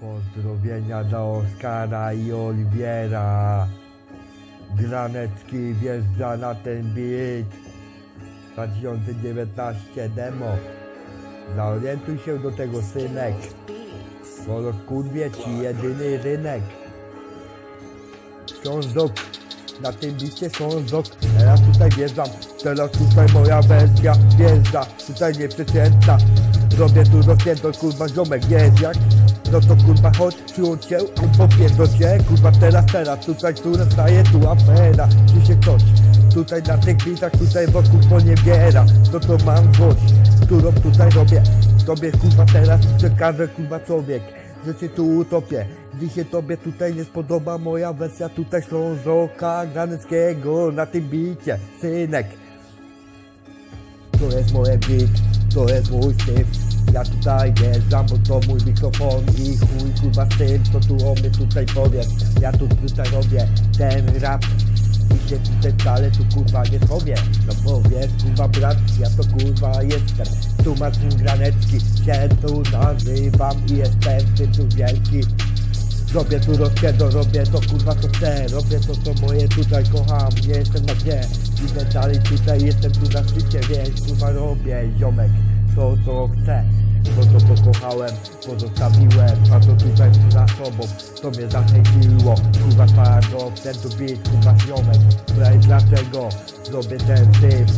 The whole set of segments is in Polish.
Pozdrowienia dla Oskara i Oliwiera. Granecki wjeżdża na ten beat. 2019 demo. Zaorientuj się do tego synek. Bo rozkurwie ci jedyny rynek. Ślązok. Na tym bicie Ślązok. Teraz tutaj wjeżdżam. Teraz tutaj moja wersja wjeżdża. Tutaj nieprzeciętna. Robię tu rozpięto, kurwa ziomek jest jak No to kurwa chodź, przyłącz się, popierdol cię Kurwa teraz, teraz, tutaj tu nastaje tu afera Czy się ktoś tutaj na tych bitach, tutaj wokół poniewiera No to mam złość, którą tutaj robię Tobie kurwa teraz przekażę kurwa człowiek że cię tu utopię. Dzisiaj tobie tutaj nie spodoba moja wersja tutaj Ślązoka Graneckiego na tym bicie, synek. To jest moje beat, to jest mój styl. Ja tutaj wjeżdżam, bo to mój mikrofon I chuj kurwa z tym, co tu o mnie tutaj powiesz. Ja tu tutaj robię ten rap I się tutaj wcale tu kurwa nie schowię. No bo kurwa brat, ja to kurwa jestem. Tu Marcin Granecki się tu nazywam I jestem tym tu wielki Robię tu rozpiędo, robię to kurwa co chcę. Robię to co moje tutaj kocham. Nie jestem na dnie. Idę dalej tutaj, jestem tu na szczycie. Więc kurwa robię ziomek To co chcę. To co pokochałem, pozostawiłem. A to tutaj za sobą, to mnie zachęciło. Kurwa twardo, ten tu beat, kurwa ziomek. Tutaj dlaczego zrobię ten typ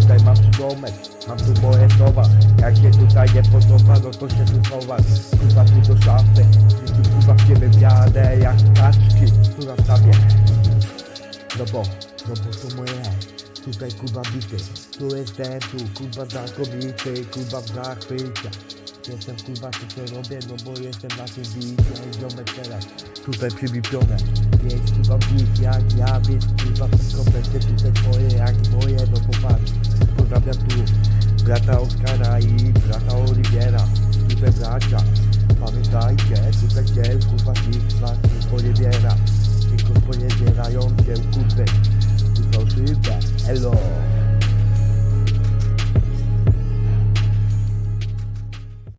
Tutaj mam przydomek, mam tu moje słowa. Jak się tutaj nie podoba, no to się tu chować Kurwa tu do szafy, tu kurwa w ciebie wjadę Jak kaczki, na stawie no bo, no bo to moje. Tutaj kurwa bity. Tu jestem, tu kurwa znakomity Kurwa w zachwycie. Jestem kurwa to co robię, no bo jestem na tym bicie. Ziomek teraz tutaj przybipione. Jest kurwa bit jak ja, więc kurwa wszystko będzie tutaj twoje jak moje. No popatrz, pozdrawiam tu Brata Oskara i brata Oliwiera Hello.